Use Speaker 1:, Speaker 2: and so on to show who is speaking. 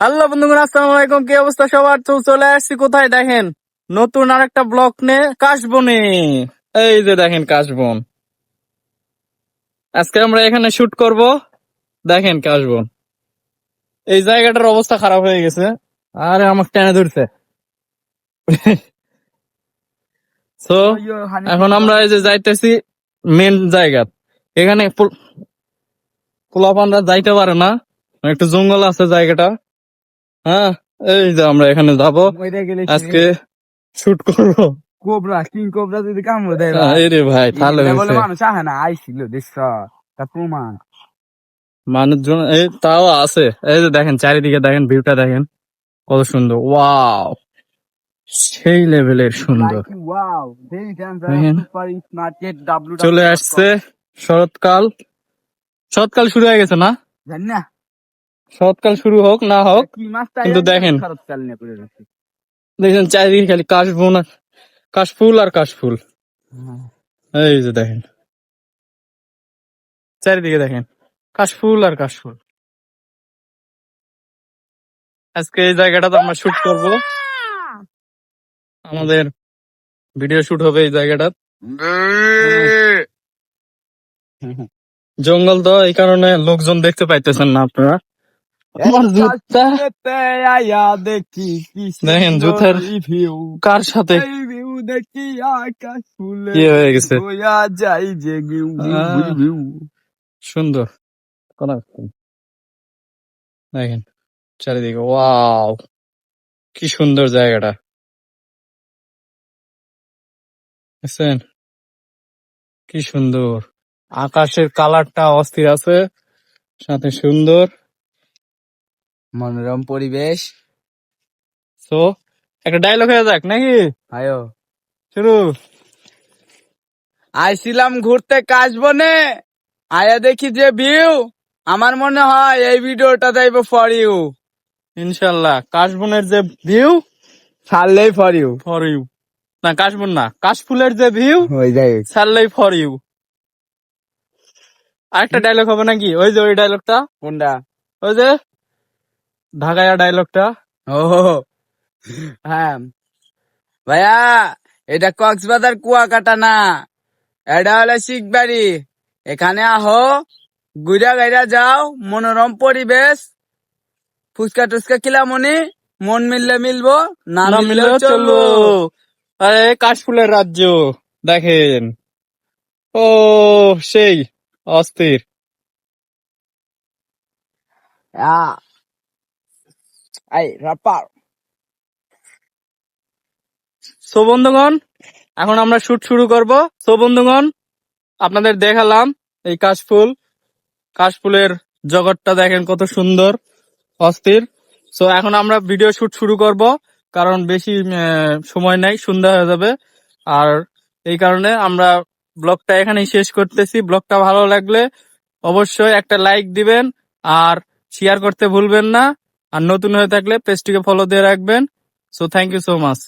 Speaker 1: Hello বন্ধুগণ আসসালামু আলাইকুম। কি অবস্থা সবার? তো চলে আসছি কোথায়? দেখেন নতুন আর একটা ব্লক নে কাশবনে। এই যে দেখেন কাশবন। আজকে আমরা এখানে শুট করব। দেখেন কাশবন। এই জায়গাটার অবস্থা খারাপ হয়ে গেছে। আরে আমাকে টেনে ধরছে। তো এখন আমরা এই যে যাইতেছি মেন জায়গা। এখানে পোল- পোলাপানরা যাইতে পারে না। একটু জঙ্গল আছে জায়গাটা। হ্যাঁ এই যে আমরা এখানে যাব। আজকে শুট করব।
Speaker 2: কোবরা কিং কোবরা যদি কামড় দেয়
Speaker 1: এই রে ভাই তাহলে
Speaker 2: বলে মানুষ আহে না আইছিল দেশ তা প্রমাণ।
Speaker 1: মানুষজন এই তাও আছে। এই যে দেখেন চারিদিকে দেখেন ভিউটা দেখেন কত সুন্দর। ওয়াও! সেই লেভেলের সুন্দর। চলে আসছে শরৎকাল। শরৎকাল শুরু হয়ে গেছে না?
Speaker 2: জানি না।
Speaker 1: শরৎকাল শুরু হোক না হোক কিন্তু দেখেন। দেখছেন চারিদিকে খালি কাশবন আর কাশফুল আর কাশফুল। এই যে দেখেন। চারিদিকে দেখেন কাশফুল আর কাশফুল। আজকে এই জায়গাটাতে আমরা শুট করব। আমাদের ভিডিও শুট হবে এই জায়গাটা। জঙ্গল তো এই কারণে লোকজন দেখতে পাইতেছেন না আপনারা। আমার জুতা?
Speaker 2: আয়া দেখি
Speaker 1: দেখেন, জুতার- কার সাথে?
Speaker 2: দেখি আকাশ ফুলে
Speaker 1: কি হয়ে গেছে?
Speaker 2: যাই যে
Speaker 1: সুন্দর। কোন দেখেন চারিদিকে ওয়াও কি সুন্দর জায়গাটা। কি সুন্দর। আকাশের কালারটা অস্থির আছে সাথে সুন্দর।
Speaker 2: মনোরম পরিবেশ।
Speaker 1: তো একটা ডায়লগ হয়ে যাক নাকি?
Speaker 2: আয়ো।
Speaker 1: শুরু।
Speaker 2: আইছিলাম ঘুরতে কাশবনে আয়া দেখি যে ভিউ আমার মনে হয় এই ভিডিওটা যাইব ফর ইউ
Speaker 1: ইনশাল্লাহ কাশবনের যে ভিউ
Speaker 2: ছাড়লেই ফর ইউ
Speaker 1: ফর ইউ না কাশবন না কাশফুলের যে ভিউ
Speaker 2: হয়ে যাই
Speaker 1: ছাড়লেই ফর ইউ আরেকটা ডায়লগ হবে নাকি? ওই যে ওই ডায়লগটা
Speaker 2: কোনটা?
Speaker 1: ওই যে ঢাকায়া ডায়লগটা
Speaker 2: ও। হ্যাঁ। ভাইয়া এটা কক্সবাজার কুয়াকাটা না। এটা হলো শিখবাড়ি। এখানে আহো গুড়া গাইরা যাও মনোরম পরিবেশ। ফুচকা টুচকা কিলামনি মন মিললে মিলবো না মিললে চলবো।
Speaker 1: আরে কাশফুলের রাজ্য দেখেন। ও সেই অস্থির।
Speaker 2: আ আই রাপার
Speaker 1: সো বন্ধুগণ, এখন আমরা শুট শুরু করব। সো বন্ধুগণ, আপনাদের দেখালাম এই কাশফুল। কাশফুলের জগৎটা দেখেন কত সুন্দর, অস্থির। সো এখন আমরা ভিডিও শুট শুরু করব, কারণ বেশি সময় নাই, সন্ধ্যা হয়ে যাবে। আর এই কারণে আমরা ব্লগটা এখানেই শেষ করতেছি। ব্লগটা ভালো লাগলে অবশ্যই একটা লাইক দিবেন, আর শেয়ার করতে ভুলবেন না। আর নতুন হয়ে থাকলে পেজটিকে ফলো দিয়ে রাখবেন। So thank you so much